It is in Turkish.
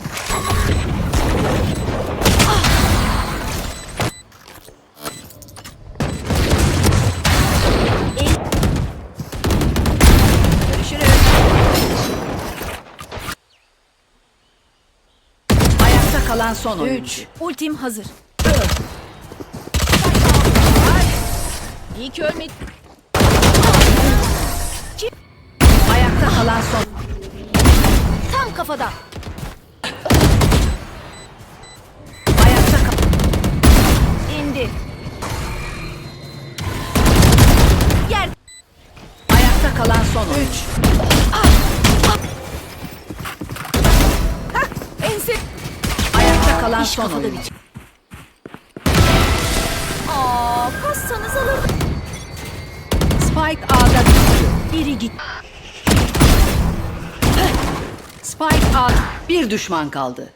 be. kalan son oyuncu. 3. Ultim hazır. Öl. İyi ki ölmedi. Ayakta kalan son. Tam kafada. Kalan son oyuncu. Ense. Ayakta kalan İş son bitiyor. Aa, kassanız alırdım. Spike A'da düştü. Biri git. Spike A. Bir düşman kaldı.